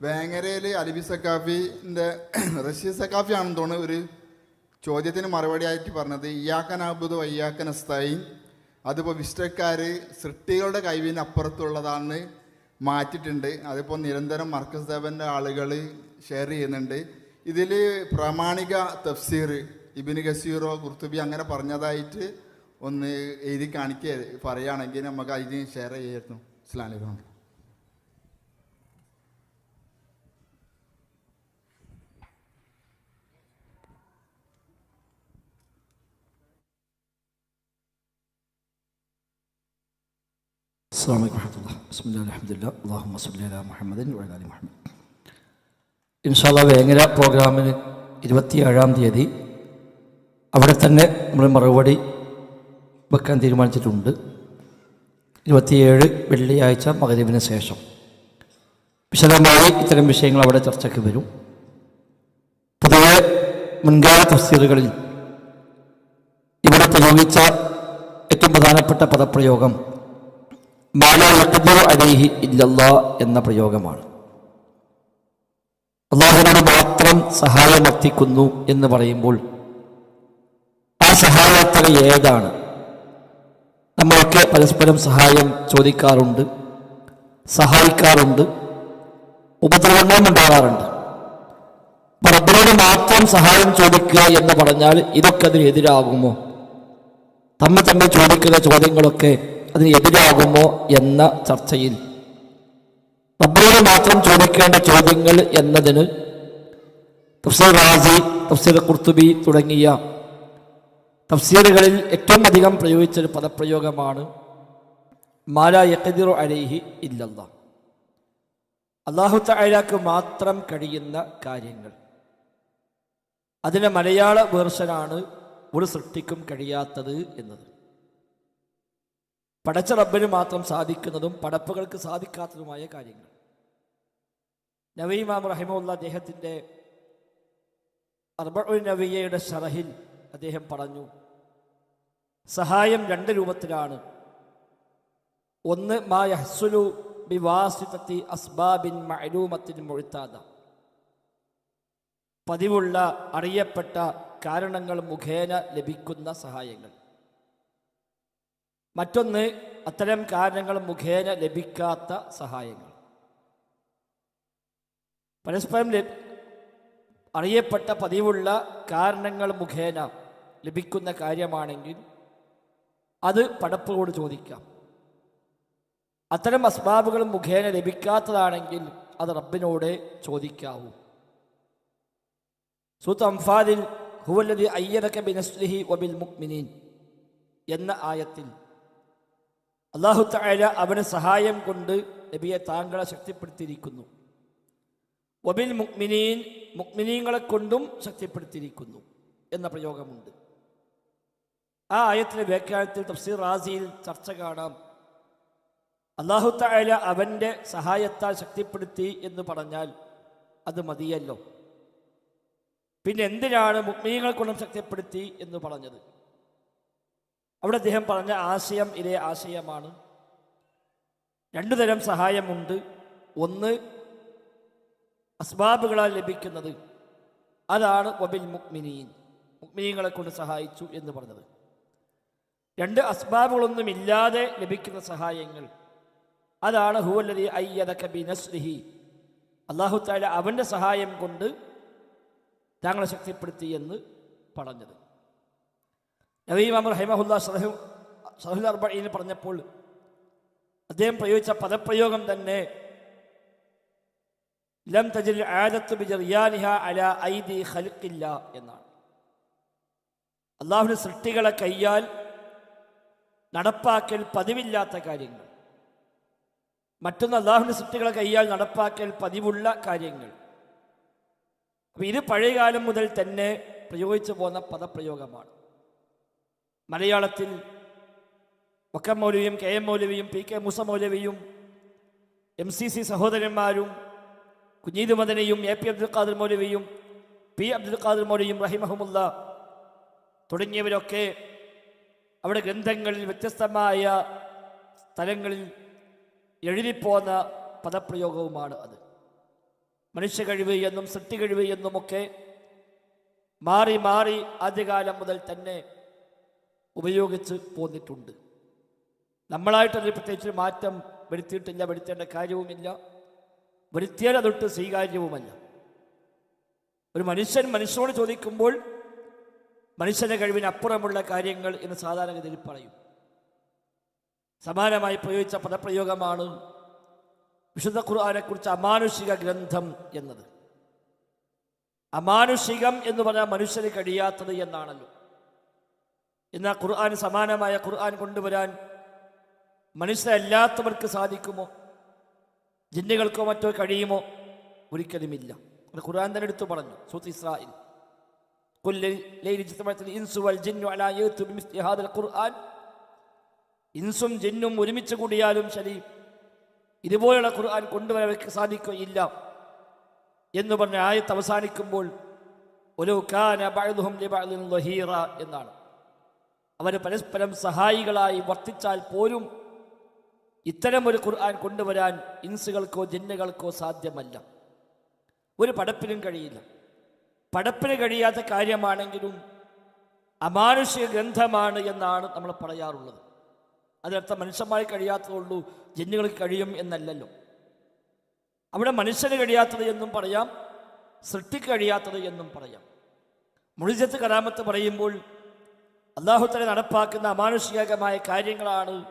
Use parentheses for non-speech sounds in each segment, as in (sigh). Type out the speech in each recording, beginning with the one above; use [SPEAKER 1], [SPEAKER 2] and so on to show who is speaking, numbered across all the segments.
[SPEAKER 1] വേങ്ങരയിൽ അലിബി സക്കാഫിന്റെ (clears throat) റഷീദ് സക്കാഫി ആണെന്ന് തോന്നുന്നു ഒരു ചോദ്യത്തിന് മറുപടി ആയിട്ട് പറഞ്ഞത് ഇയാക്കൻ അബുദ് വയ്യാക്കൻ അസ്തായി അതിപ്പോൾ വിഷ്ടക്കാർ സൃഷ്ടികളുടെ കഴിവിന് അപ്പുറത്തുള്ളതാണ് മാറ്റിയിട്ടുണ്ട്. അതിപ്പോൾ നിരന്തരം മർക്കസ് ദേവന്റെ ആളുകൾ ഷെയർ ചെയ്യുന്നുണ്ട്. ഇതിൽ പ്രാമാണിക തഫ്സീർ ഇബിന് ഗസീറോ കുർത്തുബി അങ്ങനെ പറഞ്ഞതായിട്ട് ഒന്ന് എഴുതി കാണിക്കുക പറയുകയാണെങ്കിൽ നമുക്ക് അതിന് ഷെയർ ചെയ്യായിരുന്നു. അസ്ലാം
[SPEAKER 2] السلام عليكم ورحمة الله بسم الله الحمد لله اللهم صل على محمد وعلى آل محمد ഇൻഷാല്ല വേങ്ങര പ്രോഗ്രാമിന് ഇരുപത്തിയേഴാം തീയതി അവിടെ തന്നെ നമ്മൾ മറുപടി വെക്കാൻ തീരുമാനിച്ചിട്ടുണ്ട് ഇരുപത്തിയേഴ് വെള്ളിയാഴ്ച മകരീബിന് ശേഷം വിശദമായി ഇത്തരം വിഷയങ്ങൾ അവിടെ ചർച്ചയ്ക്ക് വരും പൊതുവെ മുൻകാല തഫ്സീറുകളിൽ ഇവിടെ പ്രയോഗിച്ച ഏറ്റവും പ്രധാനപ്പെട്ട പദപ്രയോഗം മാലാഹു അലൈഹി ഇല്ലല്ലാ എന്ന പ്രയോഗമാണ്. അള്ളാഹുവിനോട് മാത്രം സഹായമർത്ഥിക്കുന്നു എന്ന് പറയുമ്പോൾ ആ സഹായത്തിന് ഏതാണ്? നമ്മളൊക്കെ പരസ്പരം സഹായം ചോദിക്കാറുണ്ട് സഹായിക്കാറുണ്ട് ഉപദ്രവങ്ങളും ഉണ്ടാകാറുണ്ട് റബ്ബിനോട് മാത്രം സഹായം ചോദിക്കുക എന്ന് പറഞ്ഞാൽ ഇതൊക്കെ അതിനെതിരാകുമോ? തമ്മിൽ തമ്മിൽ ചോദിക്കുന്ന ചോദ്യങ്ങളൊക്കെ അതിന് എതിരാകുമോ എന്ന ചർച്ചയിൽ. റബ്ബിനോട് മാത്രം ചോദിക്കേണ്ട ചോദ്യങ്ങൾ എന്നതിന് തഫ്സീർ റാസി തഫ്സീർ കുർത്തുബി തുടങ്ങിയ തഫ്സീറുകളിൽ ഏറ്റവും അധികം പ്രയോഗിച്ചൊരു പദപ്രയോഗമാണ് മാല യഖദിറു അലൈഹി ഇല്ലല്ല അള്ളാഹു തആലക്ക് മാത്രം കഴിയുന്ന കാര്യങ്ങൾ. അതിന്റെ മലയാള വേർഷനാണ് ഒരു സൃഷ്ടിക്കും കഴിയാത്തത് എന്നത്. പടച്ച റബ്ബിന് മാത്രം സാധിക്കുന്നതും പടപ്പുകൾക്ക് സാധിക്കാത്തതുമായ കാര്യങ്ങൾ. നവീമാം റഹിമുള്ള അദ്ദേഹത്തിന്റെ അർബഉൽ നവിയയുടെ ഷറഹിൽ അദ്ദേഹം പറഞ്ഞു സഹായം രണ്ട് രൂപത്തിലാണ്. ഒന്ന് മാ യഹ്സുലു ബിവാസിതത്തി അസ്ബാബിൻ മഅലൂമത്തിൻ മുഴുത്താത പതിവുള്ള അറിയപ്പെട്ട കാരണങ്ങൾ മുഖേന ലഭിക്കുന്ന സഹായങ്ങൾ. മറ്റൊന്ന് അത്തരം കാരണങ്ങൾ മുഖേന ലഭിക്കാത്ത സഹായങ്ങൾ. പരസ്പരം അറിയപ്പെട്ട പതിവുള്ള കാരണങ്ങൾ മുഖേന ലഭിക്കുന്ന കാര്യമാണെങ്കിൽ അത് പടപ്പോട് ചോദിക്കാം. അത്തരം അസ്ബാബുകൾ മുഖേന ലഭിക്കാത്തതാണെങ്കിൽ അത് റബ്ബിനോട് ചോദിക്കാവൂ. സൂത്ത് അംഫാദിൽ ഹുവല്ലതി അയ്യദക ബിനസ്ലിഹി വബിൽ മുക്മിനീൻ എന്ന ആയത്തിൽ അള്ളാഹു തായ അവന് സഹായം കൊണ്ട് നബിയെ താങ്കളെ ശക്തിപ്പെടുത്തിയിരിക്കുന്നു. വബിൽ മുക്മിനീൻ മുക്മിനീങ്ങളെ കൊണ്ടും ശക്തിപ്പെടുത്തിയിരിക്കുന്നു എന്ന പ്രയോഗമുണ്ട്. ആ ആയത്തിലെ വ്യാഖ്യാനത്തിൽ തഫ്സീർ റാസിയിൽ ചർച്ച കാണാം. അള്ളാഹു തായ അവന്റെ സഹായത്താൽ ശക്തിപ്പെടുത്തി എന്ന് പറഞ്ഞാൽ അത് മതിയല്ലോ. പിന്നെ എന്തിനാണ് മുക്മിനീങ്ങളെ കൊണ്ടും ശക്തിപ്പെടുത്തി എന്ന് പറഞ്ഞത്? അവിടെ അദ്ദേഹം പറഞ്ഞ ആശയം ഇതേ ആശയമാണ്. രണ്ടു തരം സഹായമുണ്ട്. ഒന്ന് അസ്ബാബുകളാൽ ലഭിക്കുന്നത്. അതാണ് വബിൽ മുക്മിനീൻ മുക്മിനീങ്ങളെ കൊണ്ട് സഹായിച്ചു എന്ന് പറഞ്ഞത്. രണ്ട് അസ്ബാബുകളൊന്നുമില്ലാതെ ലഭിക്കുന്ന സഹായങ്ങൾ. അതാണ് ഹുവല്ലതി അയ്യത കബി നസ്ലിഹി അള്ളാഹു താല അവന്റെ സഹായം കൊണ്ട് താങ്കളെ ശക്തിപ്പെടുത്തി എന്ന് പറഞ്ഞത്. അർബീന് പറഞ്ഞപ്പോൾ അദ്ദേഹം പ്രയോഗിച്ച പദപ്രയോഗം തന്നെ ലം തജിൽ ആദത്ത് ബിജറിയാനിഹ അല ഐദി ഖൽക്കില്ല എന്നാണ്. അള്ളാഹുവിന്റെ സൃഷ്ടികളെ കയ്യാൽ നടപ്പാക്കൽ പതിവില്ലാത്ത കാര്യങ്ങൾ. മറ്റൊന്ന് അള്ളാഹുവിന്റെ സൃഷ്ടികളെ കയ്യാൽ നടപ്പാക്കൽ പതിവുള്ള കാര്യങ്ങൾ. അപ്പോൾ ഇത് പഴയകാലം മുതൽ തന്നെ പ്രയോഗിച്ചു പോന്ന പദപ്രയോഗമാണ്. മലയാളത്തിൽ വക്കം മൗലവിയും കെ എം മൗലവിയും പി കെ മുസ മൗലവിയും എം സി സി സഹോദരന്മാരും കുഞ്ഞീദ് മദനയും എ പി അബ്ദുൽ ഖാദർ മൗലവിയും പി അബ്ദുൽ ഖാദർ മൗലവിയും റഹിമഹമുല്ല തുടങ്ങിയവരൊക്കെ അവിടെ ഗ്രന്ഥങ്ങളിൽ വ്യത്യസ്തമായ സ്ഥലങ്ങളിൽ എഴുതിപ്പോന്ന പദപ്രയോഗവുമാണ് അത്. മനുഷ്യ കഴിവ് എന്നും സൃഷ്ടി കഴിവ് എന്നുമൊക്കെ മാറി മാറി ആദ്യകാലം മുതൽ തന്നെ ഉപയോഗിച്ച് പോന്നിട്ടുണ്ട്. നമ്മളായിട്ടതിൽ പ്രത്യേകിച്ച് മാറ്റം വരുത്തിയിട്ടില്ല വരുത്തേണ്ട കാര്യവുമില്ല. വരുത്തിയാൽ അതൊട്ട് സ്വീകാര്യവുമല്ല. ഒരു മനുഷ്യൻ മനുഷ്യനോട് ചോദിക്കുമ്പോൾ മനുഷ്യന്റെ കഴിവിനപ്പുറമുള്ള കാര്യങ്ങൾ എന്ന് സാധാരണഗതിയിൽ പറയും. സമാനമായി പ്രയോഗിച്ച പദപ്രയോഗമാണ് വിശുദ്ധ ഖുർആാനെക്കുറിച്ച് അമാനുഷിക ഗ്രന്ഥം എന്നത്. അമാനുഷികം എന്ന് പറഞ്ഞാൽ മനുഷ്യന് കഴിയാത്തത് എന്നാണല്ലോ. ഇന്ന് ഖുർആൻ സമാനമായ ഖുർആൻ കൊണ്ടുവരാൻ മനുഷ്യരല്ലാത്തവർക്ക് സാധിക്കുമോ? ജിന്നുകൾക്കോ മറ്റോ കഴിയുമോ? ഒരിക്കലുമില്ല. അത് ഖുർആൻ തന്നെ എടുത്തു പറഞ്ഞു സൂത്ത് ഇസ്രായേൽ. ഇൻസും ജിന്നും ഒരുമിച്ച് കൂടിയാലും ശരി ഇതുപോലെയുള്ള ഖുർആൻ കൊണ്ടുവരാൻ അവർക്ക് സാധിക്കുകയില്ല എന്ന് പറഞ്ഞ് ആയത്ത് അവസാനിക്കുമ്പോൾ ഒരു എന്നാണ്. അവർ പരസ്പരം സഹായികളായി വർത്തിച്ചാൽ പോലും ഇത്തരമൊരു ഖുർആൻ കൊണ്ടുവരാൻ ഇൻസുകൾക്കോ ജിന്നുകൾക്കോ സാധ്യമല്ല. ഒരു പടപ്പിനും കഴിയില്ല. പടപ്പിന് കഴിയാത്ത കാര്യമാണെങ്കിലും അമാനുഷിക ഗ്രന്ഥമാണ് എന്നാണ് നമ്മൾ പറയാറുള്ളത്. അതിനർത്ഥം മനുഷ്യന്മാർക്ക് കഴിയാത്തതുള്ളൂ ജിന്നുകൾക്ക് കഴിയും എന്നല്ലല്ലോ. അവിടെ മനുഷ്യന് കഴിയാത്തത് എന്നും പറയാം സൃഷ്ടിക്ക് കഴിയാത്തത് എന്നും പറയാം. മുഴിജത്ത് കരാമത്ത് പറയുമ്പോൾ അള്ളാഹുത്തല നടപ്പാക്കുന്ന അമാനുഷികമായ കാര്യങ്ങളാണ്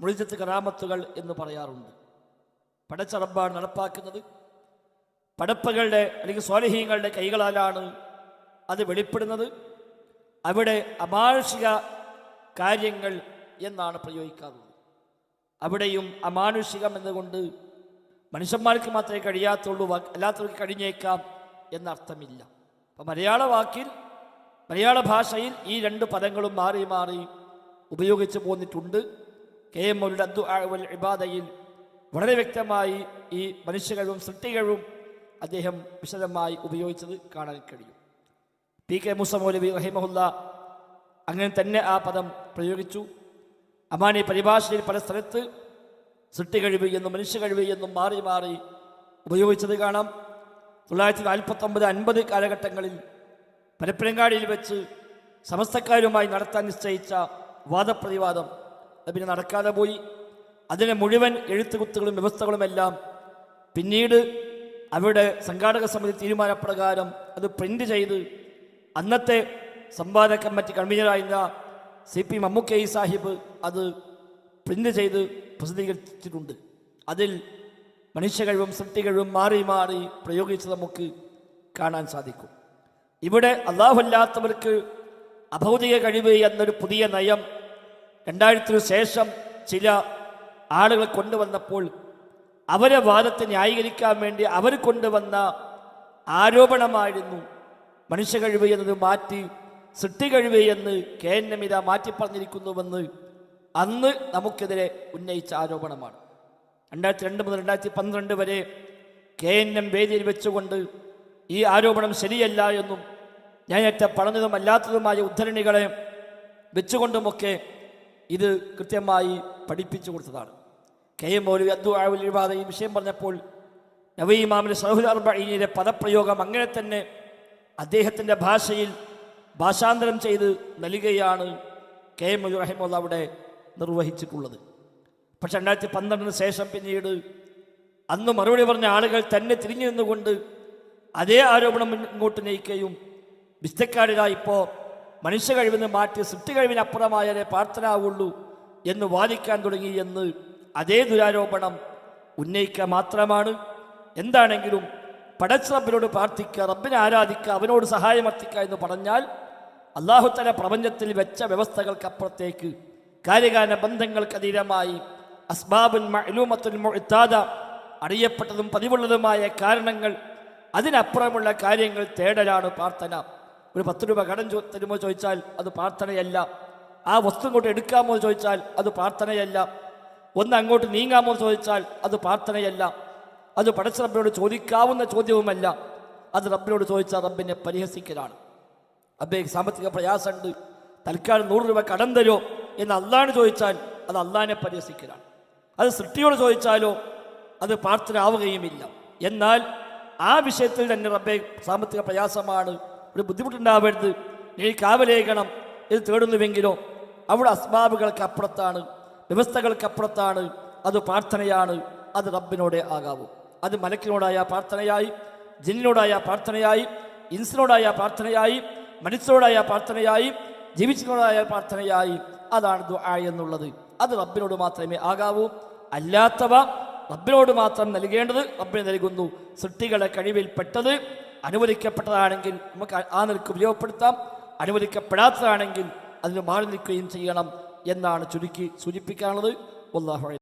[SPEAKER 2] മുളിജത്ത് കറാമത്തുകൾ എന്ന് പറയാറുണ്ട്. പടച്ചറബാണ് നടപ്പാക്കുന്നത്. പടപ്പുകളുടെ അല്ലെങ്കിൽ സ്വാലഹീങ്ങളുടെ കൈകളാലാണ് അത് വെളിപ്പെടുന്നത്. അവിടെ അമാനുഷിക കാര്യങ്ങൾ എന്നാണ് പ്രയോഗിക്കാറുള്ളത്. അവിടെയും അമാനുഷികം എന്നതുകൊണ്ട് മനുഷ്യന്മാർക്ക് മാത്രമേ കഴിയാത്തുള്ളൂ അല്ലാത്തവർക്ക് കഴിഞ്ഞേക്കാം എന്നർത്ഥമില്ല. അപ്പം മലയാള വാക്കിൽ മലയാള ഭാഷയിൽ ഈ രണ്ട് പദങ്ങളും മാറി മാറി ഉപയോഗിച്ച് പോന്നിട്ടുണ്ട്. കെ എം ഒരു ഇബാദയിൽ വളരെ വ്യക്തമായി ഈ മനുഷ്യകഴിവും സൃഷ്ടികഴിവും അദ്ദേഹം വിശദമായി ഉപയോഗിച്ചത് കാണാൻ കഴിയും. പി കെ മുസ മൗലവി റഹിമഹുല്ല അങ്ങനെ തന്നെ ആ പദം പ്രയോഗിച്ചു. അമാനി പരിഭാഷയിൽ പല സ്ഥലത്ത് സൃഷ്ടി കഴിവ് എന്നും മനുഷ്യ കഴിവ് എന്നും മാറി മാറി ഉപയോഗിച്ചത് കാണാം. തൊള്ളായിരത്തി നാൽപ്പത്തൊമ്പത് അൻപത് കാലഘട്ടങ്ങളിൽ പരപ്പനങ്ങാടിയിൽ വെച്ച് സമസ്തക്കാരുമായി നടത്താൻ നിശ്ചയിച്ച വാദപ്രതിവാദം അത് പിന്നെ നടക്കാതെ പോയി. അതിനെ മുഴുവൻ എഴുത്തുകുത്തുകളും വ്യവസ്ഥകളുമെല്ലാം പിന്നീട് അവരുടെ സംഘാടക സമിതി തീരുമാനപ്രകാരം അത് പ്രിന്റ് ചെയ്ത് അന്നത്തെ സംവാദ കമ്മിറ്റി കൺവീനറായിരുന്ന സി പി മമ്മുക്കൈ സാഹിബ് അത് പ്രിന്റ് ചെയ്ത് പ്രസിദ്ധീകരിച്ചിട്ടുണ്ട്. അതിൽ മനുഷ്യ മനുഷ്യകഴിവും സൃഷ്ടികഴിവും മാറി മാറി പ്രയോഗിച്ച് നമുക്ക് കാണാൻ സാധിക്കും. ഇവിടെ അള്ളാഹുല്ലാത്തവർക്ക് അഭൗതിക കഴിവ് എന്നൊരു പുതിയ നയം രണ്ടായിരത്തിനു ശേഷം ചില ആളുകൾ കൊണ്ടുവന്നപ്പോൾ അവരെ വാദത്തെ ന്യായീകരിക്കാൻ വേണ്ടി അവർ കൊണ്ടുവന്ന ആരോപണമായിരുന്നു. മനുഷ്യ കഴിവ് എന്നത് മാറ്റി സൃഷ്ടി കഴിവ് എന്ന് കെ എൻ എമിത മാറ്റി പറഞ്ഞിരിക്കുന്നുവെന്ന് അന്ന് നമുക്കെതിരെ ഉന്നയിച്ച ആരോപണമാണ്. രണ്ടായിരത്തി രണ്ട് മുതൽ രണ്ടായിരത്തി പന്ത്രണ്ട് വരെ കെ എൻ എം വേദിയിൽ വെച്ചുകൊണ്ട് ഈ ആരോപണം ശരിയല്ല എന്നും ഞാനേറ്റ പറഞ്ഞതും അല്ലാത്തതുമായ ഉദ്ധരണികളെ വെച്ചുകൊണ്ടുമൊക്കെ ഇത് കൃത്യമായി പഠിപ്പിച്ചു കൊടുത്തതാണ്. കെ എം മൗലവി ഇബാദ ഈ വിഷയം പറഞ്ഞപ്പോൾ നവീമാമിന്റെ സഹുൽ അർബീനിലെ പദപ്രയോഗം അങ്ങനെ തന്നെ അദ്ദേഹത്തിന്റെ ഭാഷയിൽ ഭാഷാന്തരം ചെയ്ത് നൽകുകയാണ് കെ എം റഹിമുള്ള അവിടെ നിർവഹിച്ചിട്ടുള്ളത്. പക്ഷെ രണ്ടായിരത്തി പന്ത്രണ്ടിന് ശേഷം പിന്നീട് അന്ന് മറുപടി പറഞ്ഞ ആളുകൾ തന്നെ തിരിഞ്ഞു നിന്നുകൊണ്ട് അതേ ആരോപണം മുന്നോട്ട് നയിക്കുകയും വിസ്തക്കാരിതാ ഇപ്പോൾ മനുഷ്യ കഴിവിന് മാറ്റി സൃഷ്ടി കഴിവിനപ്പുറമായാലേ പ്രാർത്ഥനാവുള്ളൂ എന്ന് വാദിക്കാൻ തുടങ്ങി എന്ന് അതേ ദുരാരോപണം ഉന്നയിക്കുക മാത്രമാണ്. എന്താണെങ്കിലും പടച്ച റബ്ബിനോട് പ്രാർത്ഥിക്കുക റബ്ബിനെ ആരാധിക്കുക അവനോട് സഹായമർത്ഥിക്കുക എന്ന് പറഞ്ഞാൽ അള്ളാഹുത്തല പ്രപഞ്ചത്തിൽ വെച്ച വ്യവസ്ഥകൾക്കപ്പുറത്തേക്ക് കാര്യകാല ബന്ധങ്ങൾക്ക് അതീതമായി അസ്ബാബുൽ മഅലൂമത്തുൽ മുഅ്താദ അറിയപ്പെട്ടതും പതിവുള്ളതുമായ കാരണങ്ങൾ അതിനപ്പുറമുള്ള കാര്യങ്ങൾ തേടലാണ് പ്രാർത്ഥന. ഒരു പത്ത് രൂപ കടം ചോ തരുമോ ചോദിച്ചാൽ അത് പ്രാർത്ഥനയല്ല. ആ വസ്തു ഇങ്ങോട്ട് എടുക്കാമോ ചോദിച്ചാൽ അത് പ്രാർത്ഥനയല്ല. ഒന്ന് അങ്ങോട്ട് നീങ്ങാമോ ചോദിച്ചാൽ അത് പ്രാർത്ഥനയല്ല. അത് പടച്ച റബ്ബിനോട് ചോദിക്കാവുന്ന ചോദ്യവുമല്ല. അത് റബ്ബിനോട് ചോദിച്ചാൽ റബ്ബിനെ പരിഹസിക്കലാണ്. അബ്ബേ സാമ്പത്തിക പ്രയാസമുണ്ട്. തൽക്കാലം നൂറ് രൂപ കടം തരുമോ എന്ന് അള്ളാഹിന് ചോദിച്ചാൽ അത് അള്ളാഹിനെ പരിഹസിക്കലാണ്. അത് സൃഷ്ടിയോട് ചോദിച്ചാലോ അത് പ്രാർത്ഥന ആവുകയുമില്ല. എന്നാൽ ആ വിഷയത്തിൽ തന്നെ റബ്ബെ സാമ്പത്തിക പ്രയാസമാണ്. ഒരു ബുദ്ധിമുട്ടുണ്ടാവരുത്. നീ കാവലേകണം. ഇത് തേടുന്നുവെങ്കിലോ അവിടെ അസ്ബാബുകൾക്ക് അപ്പുറത്താണ്. വ്യവസ്ഥകൾക്ക് അപ്പുറത്താണ്. അത് പ്രാർത്ഥനയാണ്. അത് റബ്ബിനോടെ ആകാവൂ. അത് മലക്കിനോടായ പ്രാർത്ഥനയായി ജിന്നിനോടായ പ്രാർത്ഥനയായി ഇൻസിനോടായ പ്രാർത്ഥനയായി മനുഷ്യരോടായ പ്രാർത്ഥനയായി ജീവിച്ചതിനോടായ പ്രാർത്ഥനയായി. അതാണ് ദുആ എന്നുള്ളത്. അത് റബ്ബിനോട് മാത്രമേ ആകാവൂ. അല്ലാത്തവ റബ്ബിനോട് മാത്രം നൽകേണ്ടത് റബ്ബിന് നൽകുന്നു സൃഷ്ടികളെ കഴിവിൽപ്പെട്ടത് അനുവദിക്കപ്പെട്ടതാണെങ്കിൽ നമുക്ക് ആ- നിലയ്ക്ക് ഉപയോഗപ്പെടുത്താം അനുവദിക്കപ്പെടാത്തതാണെങ്കിൽ അതിന് മാറി നിൽക്കുകയും ചെയ്യണം എന്നാണ് ചുരുക്കി സൂചിപ്പിക്കാനുള്ളത് അലം.